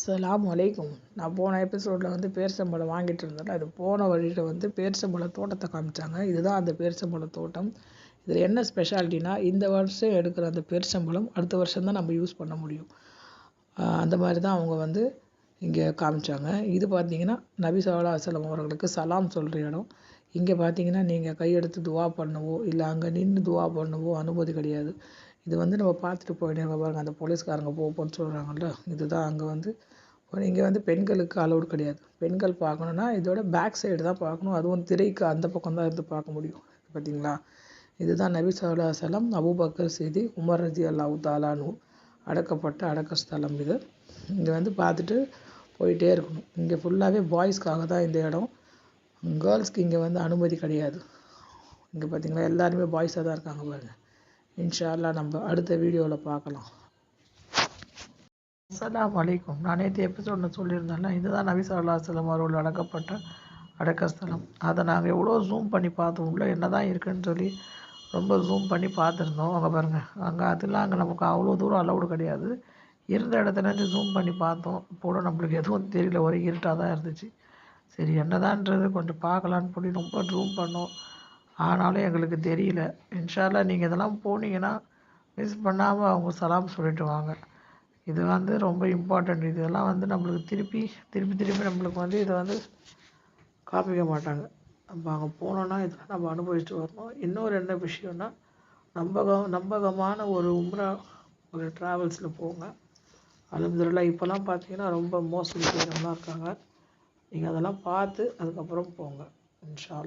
சலாம் வலைக்கும் நான் போன எபிசோடில் வந்து பேரிச்சம்பழம் வாங்கிட்டு இருந்தேன் அது போன வழியில் வந்து பேரிச்சம்பழ தோட்டத்தை காமிச்சாங்க. இதுதான் அந்த பேரிச்சம்பழ தோட்டம். இதில் என்ன ஸ்பெஷாலிட்டினா இந்த வருஷம் எடுக்கிற அந்த பேரிச்சம்பழம் அடுத்த வருஷம் தான் நம்ம யூஸ் பண்ண முடியும். அந்த மாதிரி தான் அவங்க வந்து இங்கே காமிச்சாங்க. இது பார்த்தீங்கன்னா நபி சல்லா அசலம் அவர்களுக்கு சலாம் சொல்கிற இடம். இங்கே பார்த்தீங்கன்னா நீங்கள் கையெடுத்து துவா பண்ணவோ இல்லை அங்கே நின்று துவா பண்ணவோ அனுமதி கிடையாது. இது வந்து நம்ம பார்த்துட்டு போயிடுங்க பாருங்கள் அந்த போலீஸ்காரங்க போகணும்னு சொல்கிறாங்கல்ல இதுதான் அங்கே வந்து இங்கே வந்து பெண்களுக்கு அலௌடு கிடையாது. பெண்கள் பார்க்கணுன்னா இதோட பேக் சைடு தான் பார்க்கணும். அதுவும் திரைக்கு அந்த பக்கம் தான் இருந்து பார்க்க முடியும். பார்த்தீங்களா? இதுதான் நபி சல்லா சலம் அபூபக்கர் செய்தி உமர் ரஜி அல்லாஹு தாலானு அடக்கப்பட்ட அடக்க ஸ்தலம் இது. இங்கே வந்து பார்த்துட்டு போயிட்டே இருக்கணும். இங்கே ஃபுல்லாகவே பாய்ஸ்க்காக தான் இந்த இடம். கேர்ள்ஸ்க்கு இங்கே வந்து அனுமதி கிடையாது. இங்கே பார்த்தீங்களா? எல்லாருமே பாய்ஸாக தான் இருக்காங்க பாருங்கள் இன்ஷா அல்லாஹ் நம்ம அடுத்த வீடியோவில் பார்க்கலாம். அஸ்லாம் அலைக்கும். நான் நேற்று எபிசோடில் சொல்லியிருந்தேன்ல இதுதான் நபி சொல்லா அலைஹி அவர்கள் அடக்கப்பட்ட அடக்க ஸ்தலம். அதை நாங்கள் எவ்வளோ ஜூம் பண்ணி பார்த்தோம் உள்ளே என்ன தான் இருக்குன்னு சொல்லி ரொம்ப ஜூம் பண்ணி பார்த்துருந்தோம். அங்கே பாருங்கள் அங்கே அதெல்லாம் அங்கே நமக்கு அவ்வளோ தூரம் அலௌடு கிடையாது. இருந்த இடத்துலேருந்து ஜூம் பண்ணி பார்த்தோம். போட நம்மளுக்கு எதுவும் தெரியல ஒரே இருட்டாக தான் இருந்துச்சு. சரி என்னதான்றது கொஞ்சம் பார்க்கலான்னு சொல்லி ரொம்ப ஜூம் பண்ணோம். ஆனாலும் எங்களுக்கு தெரியல. இன்ஷால்லா நீங்கள் இதெல்லாம் போனீங்கன்னா மிஸ் பண்ணாமல் அவங்க சலாம் சொல்லிட்டு வாங்க. இது வந்து ரொம்ப இம்பார்ட்டண்ட் இதெல்லாம் வந்து நம்மளுக்கு திருப்பி திருப்பி திருப்பி நம்மளுக்கு வந்து இதை வந்து காப்பிக்க மாட்டாங்க. நம்ம அங்கே போனோன்னா இதெல்லாம் நம்ம அனுபவிச்சுட்டு வரணும். இன்னொரு என்ன விஷயம்னா நம்பகம் நம்பகமான ஒரு உம்ரா ஒரு ட்ராவல்ஸில் போங்க. அலமதுல்லா இப்போல்லாம் பார்த்தீங்கன்னா ரொம்ப மோசடி செய்கிறவங்களாம் இருக்காங்க. நீங்கள் அதெல்லாம் பார்த்து அதுக்கப்புறம் போங்க இன்ஷா